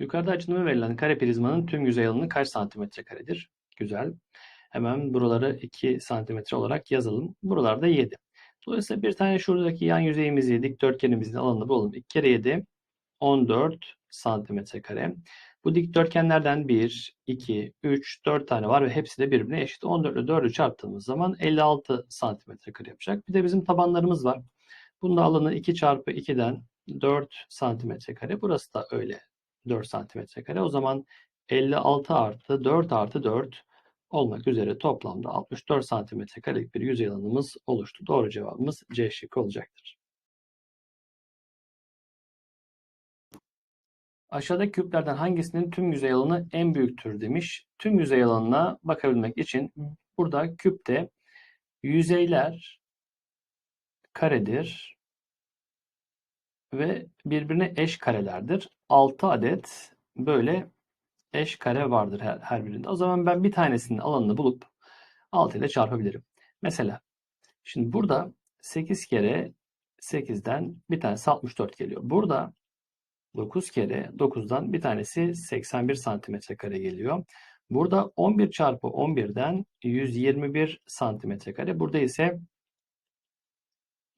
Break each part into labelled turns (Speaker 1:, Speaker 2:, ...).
Speaker 1: Yukarıda açılımı verilen kare prizmanın tüm yüzey alanı kaç santimetre karedir? Güzel. Hemen buraları 2 santimetre olarak yazalım. Buralarda 7. Dolayısıyla bir tane şuradaki yan yüzeyimizi, dikdörtgenimizin alanını bulalım. 2 kere 7, 14 santimetre kare. Bu dikdörtgenlerden 1, 2, 3, 4 tane var ve hepsi de birbirine eşit. 14 ile 4'ü çarptığımız zaman 56 santimetre kare yapacak. Bir de bizim tabanlarımız var. Bunun da alanı 2 çarpı 2'den 4 santimetre kare. Burası da öyle 4 santimetre kare. O zaman 56 artı 4 artı 4 olmak üzere toplamda 64 santimetre karelik bir yüzey alanımız oluştu. Doğru cevabımız C şıkkı olacaktır. Aşağıdaki küplerden hangisinin tüm yüzey alanı en büyüktür demiş. Tüm yüzey alanına bakabilmek için burada küpte yüzeyler karedir ve birbirine eş karelerdir. 6 adet böyle eş kare vardır her, her birinde. O zaman ben bir tanesinin alanını bulup 6 ile çarpabilirim. Mesela şimdi burada 8 kere 8'den bir tanesi 64 geliyor. Burada 9 kere 9'dan bir tanesi 81 santimetre kare geliyor. Burada 11 çarpı 11'den 121 santimetre kare. Burada ise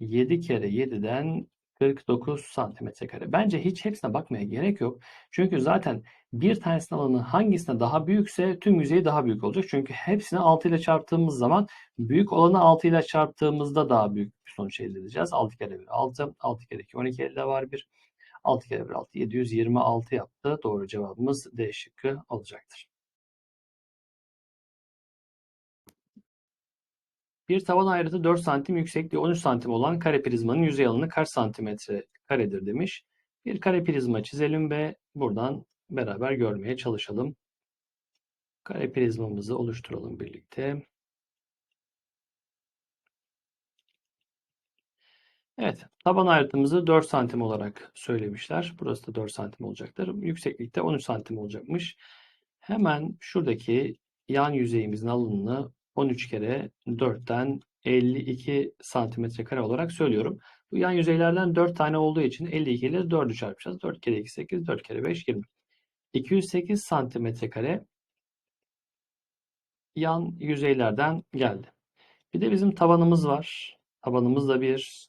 Speaker 1: 7 kere 7'den 49 santimetre kare. Bence hiç hepsine bakmaya gerek yok. Çünkü zaten bir tanesinin alanı hangisine daha büyükse tüm yüzeyi daha büyük olacak. Çünkü hepsini 6 ile çarptığımız zaman büyük olanı 6 ile çarptığımızda daha büyük bir sonuç elde edeceğiz. 6 kere 1 6, 6 kere 2 12 elde var 1. 6 kere 1 6 726 yaptı. Doğru cevabımız D şıkkı olacaktır. Bir tavan ayrıtı 4 santim, yüksekliği 13 santim olan kare prizmanın yüzey alanı kaç santimetre karedir demiş. Bir kare prizma çizelim ve buradan beraber görmeye çalışalım. Kare prizmamızı oluşturalım birlikte. Evet, taban ayrıtımızı 4 santim olarak söylemişler. Burası da 4 santim olacaktır. Yükseklikte 13 santim olacakmış. Hemen şuradaki yan yüzeyimizin alanını 13 kere 4'ten 52 santimetre kare olarak söylüyorum. Bu yan yüzeylerden 4 tane olduğu için 52 ile 4'ü çarpacağız. 4 kere 2 8, 4 kere 5 20. 208 santimetre kare yan yüzeylerden geldi. Bir de bizim tabanımız var. Tabanımız da bir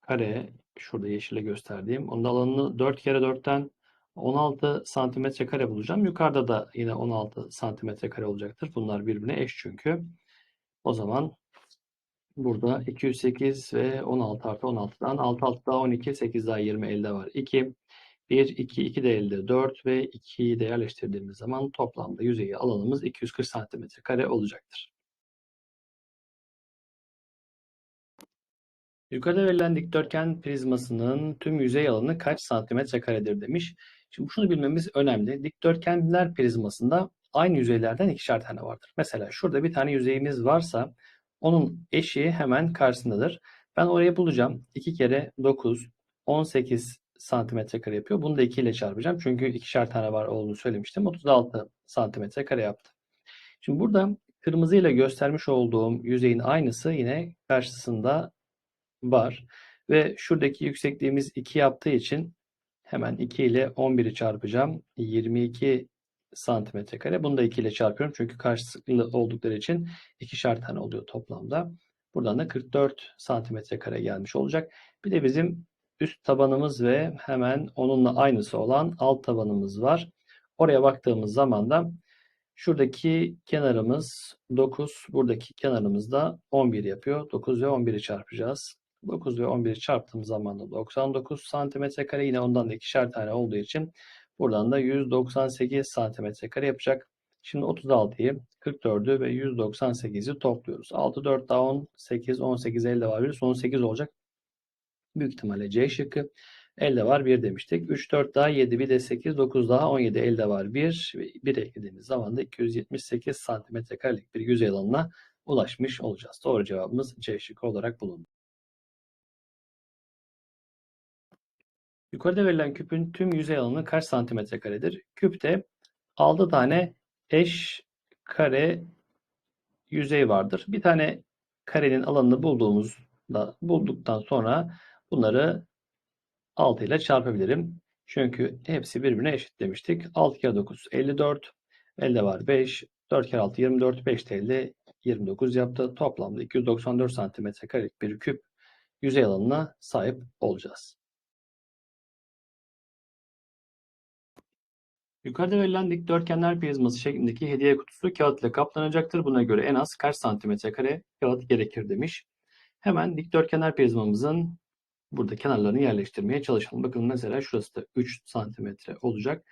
Speaker 1: kare. Şurada yeşile gösterdiğim. Onun alanını 4 kere 4'ten 16 santimetre kare bulacağım. Yukarıda da yine 16 santimetre kare olacaktır. Bunlar birbirine eş çünkü. O zaman burada 208 ve 16 artı 16'dan 6 6 daha 12, 8 daha 20 elde var. 2, 1, 2, 2 de elde 4 ve 2'yi de yerleştirdiğimiz zaman toplamda yüzeyi alanımız 240 santimetre kare olacaktır. Yukarıda verilen dikdörtgen prizmasının tüm yüzey alanı kaç santimetre karedir demiş. Şimdi şunu bilmemiz önemli. Dikdörtgenler prizmasında aynı yüzeylerden ikişer tane vardır. Mesela şurada bir tane yüzeyimiz varsa onun eşiği hemen karşısındadır. Ben orayı bulacağım. 2 kere 9, 18 santimetre kare yapıyor. Bunu da 2 ile çarpacağım. Çünkü ikişer tane var olduğunu söylemiştim. 36 santimetre kare yaptı. Şimdi burada kırmızıyla göstermiş olduğum yüzeyin aynısı yine karşısında var. Ve şuradaki yüksekliğimiz 2 yaptığı için hemen 2 ile 11'i çarpacağım. 22 santimetre kare. Bunu da 2 ile çarpıyorum. Çünkü karşılıklı oldukları için ikişer tane oluyor toplamda. Buradan da 44 santimetre kare gelmiş olacak. Bir de bizim üst tabanımız ve hemen onunla aynısı olan alt tabanımız var. Oraya baktığımız zaman da şuradaki kenarımız 9, buradaki kenarımız da 11 yapıyor. 9 ve 11'i çarpacağız. 9 ve 11'i çarptığım zaman da 99 santimetre kare. Yine ondan da ikişer tane olduğu için buradan da 198 santimetre kare yapacak. Şimdi 36'yı, 44'ü ve 198'i topluyoruz. 6, 4 daha 10, 8, 18 elde var. Bir son 8 olacak. Büyük ihtimalle C şıkkı. Elde var 1 demiştik. 3, 4 daha 7, bir de 8, 9 daha 17 elde var 1. 1 eklediğimiz zaman da 278 santimetre karelik bir yüzey alanına ulaşmış olacağız. Doğru cevabımız C şıkkı olarak bulundu. Yukarıda verilen küpün tüm yüzey alanı kaç santimetre karedir? Küpte 6 tane eş kare yüzey vardır. Bir tane karenin alanını bulduğumuzda bulduktan sonra bunları 6 ile çarpabilirim. Çünkü hepsi birbirine eşit demiştik. 6 kere 9 54. Elde var 5. 4 kere 6 24. 5 de elde 29 yaptı. Toplamda 294 santimetre karelik bir küp yüzey alanına sahip olacağız. Yukarıda verilen dikdörtgenler prizması şeklindeki hediye kutusu kağıt ile kaplanacaktır. Buna göre en az kaç santimetre kare kağıt gerekir demiş. Hemen dikdörtgenler prizmamızın burada kenarlarını yerleştirmeye çalışalım. Bakın mesela şurası da 3 santimetre olacak.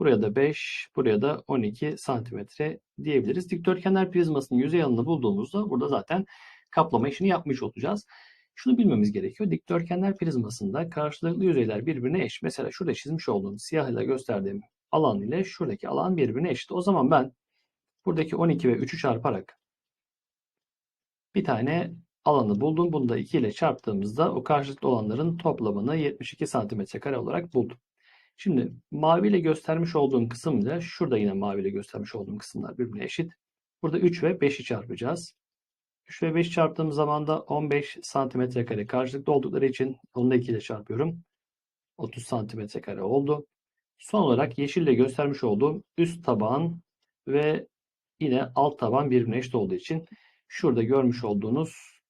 Speaker 1: Buraya da 5, buraya da 12 santimetre diyebiliriz. Dikdörtgenler prizmasının yüzey alanını bulduğumuzda burada zaten kaplama işini yapmış olacağız. Şunu bilmemiz gerekiyor. Dikdörtgenler prizmasında karşılıklı yüzeyler birbirine eş. Mesela şurada çizmiş olduğum siyah ile gösterdiğim alan ile şuradaki alan birbirine eşit. O zaman ben buradaki 12 ve 3'ü çarparak bir tane alanı buldum. Bunu da 2 ile çarptığımızda o karşılıklı olanların toplamını 72 santimetre kare olarak buldum. Şimdi mavi ile göstermiş olduğum kısım ile şurada yine mavi ile göstermiş olduğum kısımlar birbirine eşit. Burada 3 ve 5'i çarpacağız. 3 ve 5 çarptığım zaman da 15 santimetre kare karşılıklı oldukları için onu da 2 ile çarpıyorum. 30 santimetre kare oldu. Son olarak yeşille göstermiş olduğum üst taban ve yine alt taban birbirine eşit olduğu için şurada görmüş olduğunuz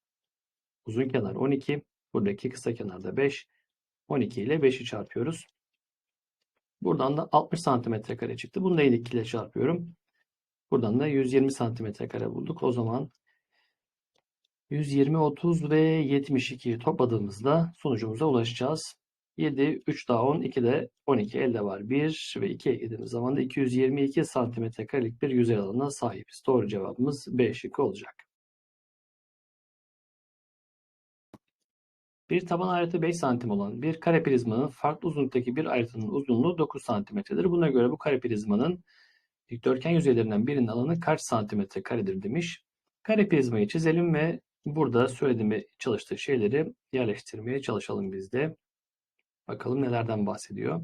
Speaker 1: uzun kenar 12, buradaki kısa kenarda 5, 12 ile 5'i çarpıyoruz. Buradan da 60 santimetre kare çıktı. Bunu da yine 2 ile çarpıyorum. Buradan da 120 santimetre kare bulduk. O zaman 120, 30 ve 72'yi topladığımızda sonucumuza ulaşacağız. 7, 3 daha 10, 2 de 12 elde var. 1 ve 2 eklediğimiz zaman da 222 santimetre karelik bir yüzey alanına sahibiz. Doğru cevabımız B şıkkı olacak. Bir taban ayrıtı 5 santim olan bir kare prizmanın farklı uzunluktaki bir ayrıtının uzunluğu 9 santimetredir. Buna göre bu kare prizmanın dikdörtgen yüzeylerinden birinin alanı kaç santimetre karedir demiş. Kare prizmayı çizelim ve burada söylediğim çalıştığı şeyleri yerleştirmeye çalışalım biz de. Bakalım nelerden bahsediyor.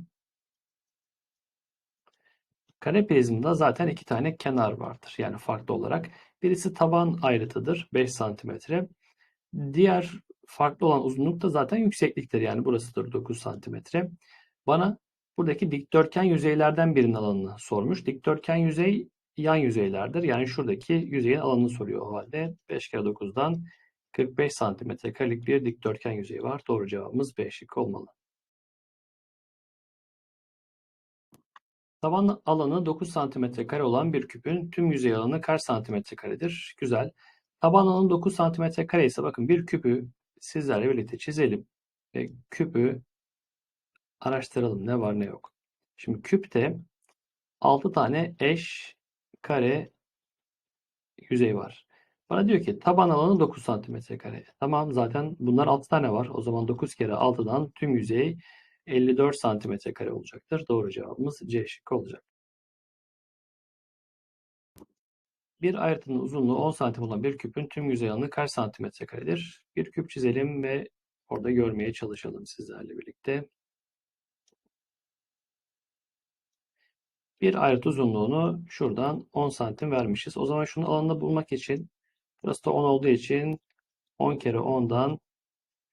Speaker 1: Kare prizmada zaten iki tane kenar vardır. Yani farklı olarak. Birisi taban ayrıtıdır. 5 santimetre. Diğer farklı olan uzunluk da zaten yüksekliktir. Yani burasıdır 9 santimetre. Bana buradaki dikdörtgen yüzeylerden birinin alanını sormuş. Dikdörtgen yüzey yan yüzeylerdir. Yani şuradaki yüzeyin alanını soruyor o halde. 5 kere 9'dan 45 santimetre karelik bir dikdörtgen yüzeyi var. Doğru cevabımız B şıkkı olmalı. Taban alanı 9 cm kare olan bir küpün tüm yüzey alanı kaç santimetre karedir? Güzel. Taban alanı 9 cm kare ise bakın bir küpü sizlerle birlikte çizelim. Ve küpü araştıralım ne var ne yok. Şimdi küpte 6 tane eş kare yüzey var. Bana diyor ki taban alanı 9 cm kare. Tamam zaten bunlar 6 tane var. O zaman 9 kere 6'dan tüm yüzey 54 santimetre kare olacaktır. Doğru cevabımız C şıkkı olacak. Bir ayrıtının uzunluğu 10 santim olan bir küpün tüm yüzey alanı kaç santimetre karedir? Bir küp çizelim ve orada görmeye çalışalım sizlerle birlikte. Bir ayrıt uzunluğunu şuradan 10 santim vermişiz. O zaman şunun alanını bulmak için burası da 10 olduğu için 10 kere 10'dan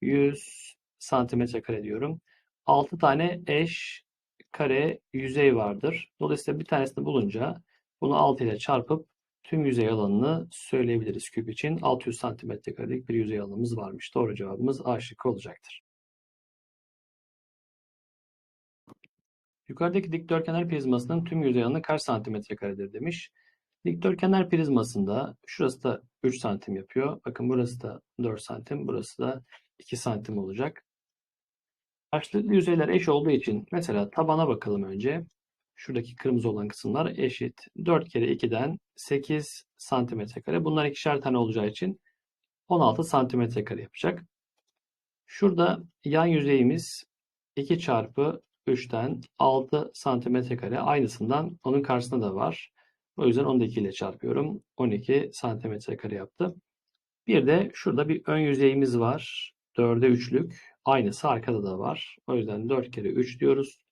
Speaker 1: 100 santimetre kare diyorum. 6 tane eş kare yüzey vardır. Dolayısıyla bir tanesini bulunca bunu 6 ile çarpıp tüm yüzey alanını söyleyebiliriz küp için. 600 santimetre karelik bir yüzey alanımız varmış. Doğru cevabımız A şıkkı olacaktır. Yukarıdaki dikdörtgenler prizmasının tüm yüzey alanı kaç santimetre karedir demiş. Dikdörtgenler prizmasında şurası da 3 santim yapıyor. Bakın burası da 4 santim, burası da 2 santim olacak. Karşılıklı yüzeyler eş olduğu için mesela tabana bakalım önce. Şuradaki kırmızı olan kısımlar eşit. 4 kere 2'den 8 santimetre kare. Bunlar ikişer tane olacağı için 16 santimetre kare yapacak. Şurada yan yüzeyimiz 2 çarpı 3'ten 6 santimetre kare. Aynısından onun karşısında da var. O yüzden onu da 2 ile çarpıyorum. 12 santimetre kare yaptı. Bir de şurada bir ön yüzeyimiz var. 4'e 3'lük. Aynısı arkada da var. O yüzden 4 kere 3 diyoruz.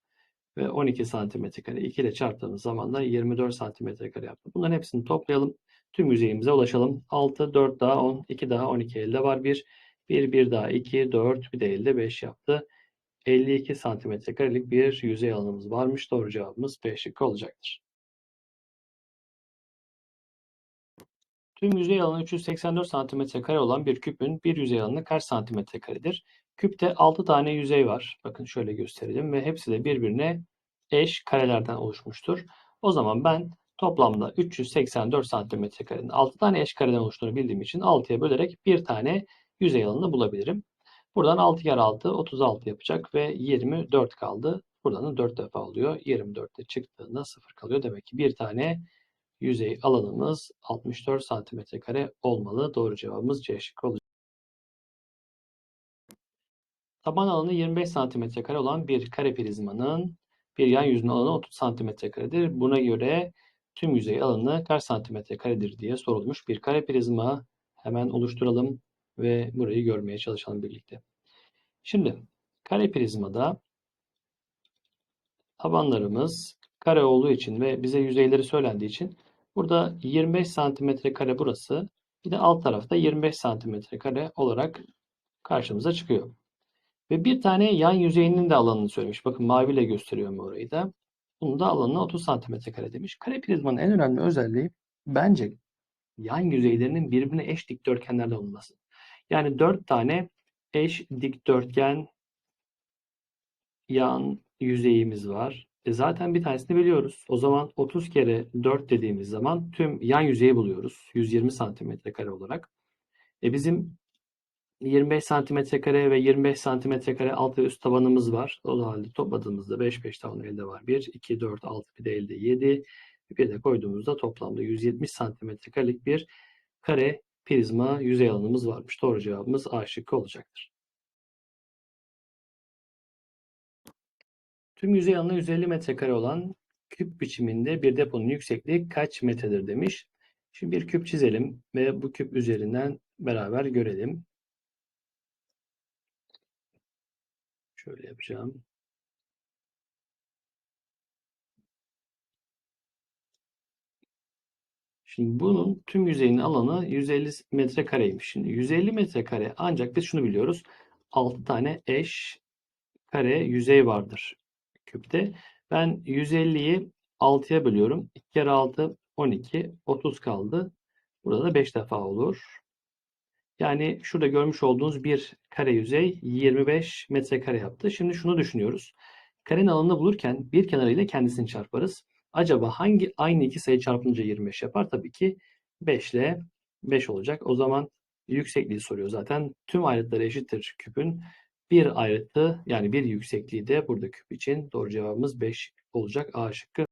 Speaker 1: Ve 12 santimetre kare 2 ile çarptığımız zaman da 24 santimetre kare yaptı. Bunların hepsini toplayalım. Tüm yüzeyimize ulaşalım. 6, 4 daha 10, 2 daha 12 elde var 1. 1, 1 daha 2, 4, bir de elde 5 yaptı. 52 santimetre karelik bir yüzey alanımız varmış. Doğru cevabımız B şıkkı olacaktır. Tüm yüzey alanı 384 santimetre kare olan bir küpün bir yüzey alanı kaç santimetre karedir? Küpte 6 tane yüzey var. Bakın şöyle gösterelim ve hepsi de birbirine eş karelerden oluşmuştur. O zaman ben toplamda 384 santimetre karenin 6 tane eş kareden oluştuğunu bildiğim için 6'ya bölerek bir tane yüzey alanını bulabilirim. Buradan 6 kere 6 36 yapacak ve 24 kaldı. Buradan da 4 defa oluyor. 24'te çıktığında 0 kalıyor. Demek ki bir tane yüzey alanımız 64 santimetre kare olmalı. Doğru cevabımız C şıkkı olacak. Taban alanı 25 santimetre kare olan bir kare prizmanın bir yan yüzünün alanı 30 santimetre karedir. Buna göre tüm yüzey alanı kaç santimetre karedir diye sorulmuş bir kare prizma. Hemen oluşturalım ve burayı görmeye çalışalım birlikte. Şimdi kare prizmada tabanlarımız kare olduğu için ve bize yüzeyleri söylendiği için burada 25 santimetre kare burası. Bir de alt tarafta 25 santimetre kare olarak karşımıza çıkıyor. Ve bir tane yan yüzeyinin de alanını söylemiş. Bakın maviyle gösteriyorum orayı da. Bunun da alanına 30 santimetre kare demiş. Kare prizmanın en önemli özelliği bence yan yüzeylerinin birbirine eş dikdörtgenlerde olması. Yani 4 tane eş dikdörtgen yan yüzeyimiz var. E zaten bir tanesini biliyoruz. O zaman 30 kere 4 dediğimiz zaman tüm yan yüzeyi buluyoruz. 120 santimetre kare olarak. E bizim 25 santimetre kare ve 25 santimetre kare alt ve üst tabanımız var. O halde topladığımızda 5 5 taban elde var. 1, 2, 4, 6 bir de elde 7. Bir de koyduğumuzda toplamda 170 santimetre karelik bir kare prizma yüzey alanımız varmış. Doğru cevabımız A şıkkı olacaktır. Tüm yüzey alanı 150 metrekare olan küp biçiminde bir deponun yüksekliği kaç metredir demiş. Şimdi bir küp çizelim ve bu küp üzerinden beraber görelim. Şöyle yapacağım. Şimdi bunun tüm yüzeyinin alanı 150 metrekareymiş. Şimdi 150 metrekare ancak biz şunu biliyoruz. 6 tane eş kare yüzey vardır küpte. Ben 150'yi 6'ya bölüyorum. 2 kere 6 12 30 kaldı. Burada da 5 defa olur. Yani şurada görmüş olduğunuz bir kare yüzey 25 metrekare yaptı. Şimdi şunu düşünüyoruz. Karenin alanını bulurken bir kenarıyla kendisini çarparız. Acaba hangi aynı iki sayı çarpınca 25 yapar? Tabii ki 5 ile 5 olacak. O zaman yüksekliği soruyor zaten. Tüm ayrıtları eşittir küpün. Bir ayrıtı yani bir yüksekliği de burada küp için. Doğru cevabımız 5 olacak. A şıkkı.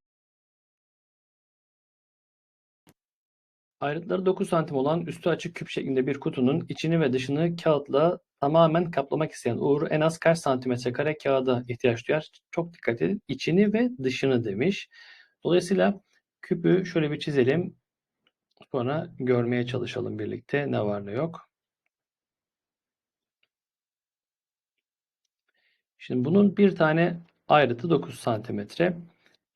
Speaker 1: Ayrıtları 9 santim olan üstü açık küp şeklinde bir kutunun içini ve dışını kağıtla tamamen kaplamak isteyen Uğur en az kaç santimetre kare kağıda ihtiyaç duyar? Çok dikkat edin. İçini ve dışını demiş. Dolayısıyla küpü şöyle bir çizelim. Sonra görmeye çalışalım birlikte ne var ne yok. Şimdi bunun bir tane ayrıtı 9 santimetre.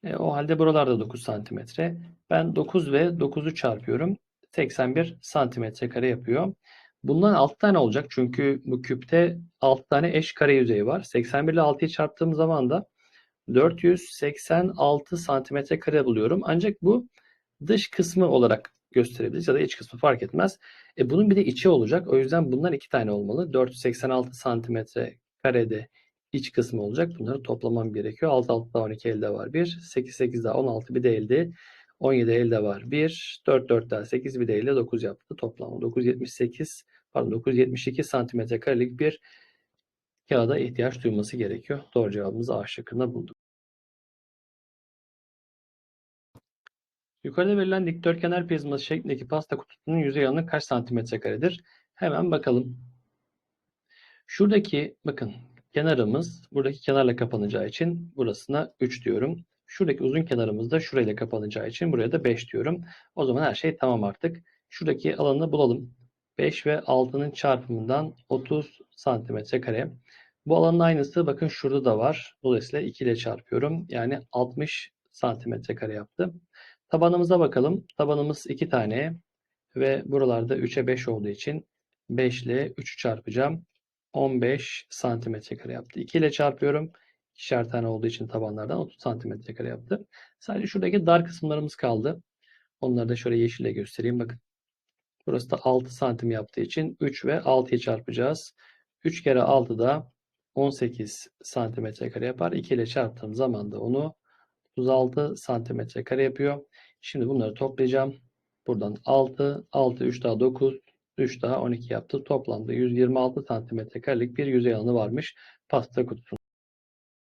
Speaker 1: E, o halde buralarda 9 santimetre. Ben 9 ve 9'u çarpıyorum. 81 santimetre kare yapıyor. Bundan 6 tane olacak. Çünkü bu küpte 6 tane eş kare yüzeyi var. 81 ile 6'yı çarptığım zaman da 486 santimetre kare buluyorum. Ancak bu dış kısmı olarak gösterebiliriz ya da iç kısmı fark etmez. E bunun bir de içi olacak. O yüzden bundan iki tane olmalı. 486 santimetre karede iç kısmı olacak. Bunları toplamam gerekiyor. 6 6 daha 12 elde var 1. 8 8 daha 16 bir de elde. 17 elde var 1. 4 4 daha 8 bir de elde 9 yaptı. Toplam 978 pardon 972 santimetre karelik bir kağıda ihtiyaç duyması gerekiyor. Doğru cevabımızı A şıkkında bulduk. Yukarıda verilen dikdörtgenler prizması şeklindeki pasta kutusunun yüzey alanı kaç santimetre karedir? Hemen bakalım. Şuradaki bakın kenarımız buradaki kenarla kapanacağı için burasına 3 diyorum. Şuradaki uzun kenarımız da şurayla kapanacağı için buraya da 5 diyorum. O zaman her şey tamam artık. Şuradaki alanı bulalım. 5 ve 6'nın çarpımından 30 santimetre kare. Bu alanın aynısı bakın şurada da var. Dolayısıyla 2 ile çarpıyorum. Yani 60 santimetre kare yaptı. Tabanımıza bakalım. Tabanımız 2 tane ve buralarda 3'e 5 olduğu için 5 ile 3'ü çarpacağım. 15 santimetre kare yaptı. 2 ile çarpıyorum. İkişer tane olduğu için tabanlardan 30 santimetre kare yaptı. Sadece şuradaki dar kısımlarımız kaldı. Onları da şöyle yeşille göstereyim. Bakın. Burası da 6 santim yaptığı için 3 ve 6'yı çarpacağız. 3 kere 6 da 18 santimetre kare yapar. 2 ile çarptığım zaman da onu 36 santimetre kare yapıyor. Şimdi bunları toplayacağım. Buradan 6, 6, 3 daha 9, 3 daha 12 yaptı. Toplamda 126 santimetre karelik bir yüzey alanı varmış pasta kutusunun.